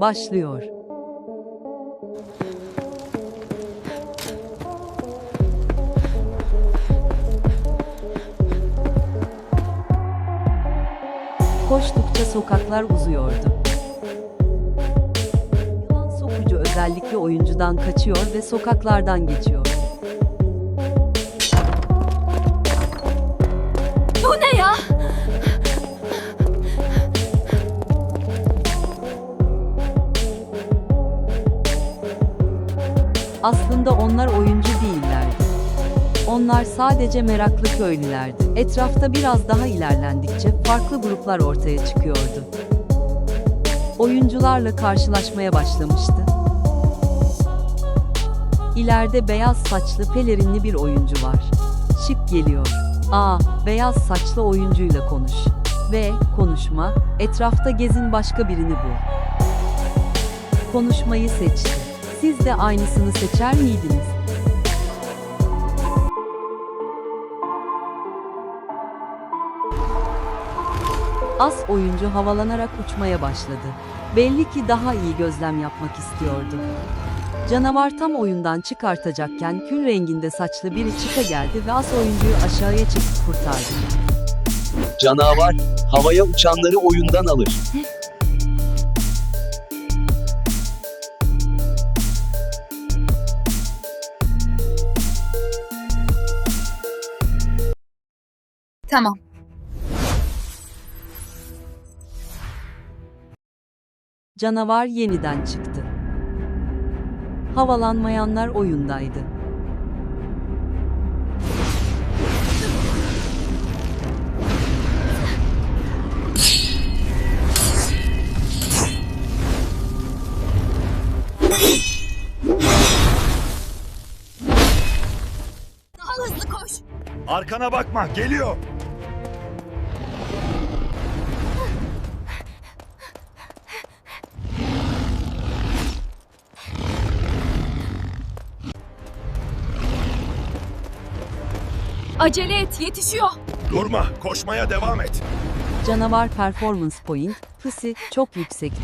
başlıyor. Koştukça sokaklar uzuyordu. Yılan sokucu özellikle oyuncudan kaçıyor ve sokaklardan geçiyor. Aslında onlar oyuncu değillerdi. Onlar sadece meraklı köylülerdi. Etrafta biraz daha ilerlendikçe farklı gruplar ortaya çıkıyordu. Oyuncularla karşılaşmaya başlamıştı. İleride beyaz saçlı pelerinli bir oyuncu var. Şık geliyor. Aa, beyaz saçlı oyuncuyla konuş. Ve konuşma, etrafta gezin başka birini bul. Konuşmayı seçti. Siz de aynısını seçer miydiniz? As oyuncu havalanarak uçmaya başladı. Belli ki daha iyi gözlem yapmak istiyordu. Canavar tam oyundan çıkartacakken kül renginde saçlı biri çıka geldi ve as oyuncuyu aşağıya çekip kurtardı. Canavar, havaya uçanları oyundan alır. Tamam. Canavar yeniden çıktı. Havalanmayanlar oyundaydı. Daha hızlı koş. Arkana bakma, geliyor. Acele et, yetişiyor. Durma, koşmaya devam et. Canavar performance point, hızı çok yüksekti.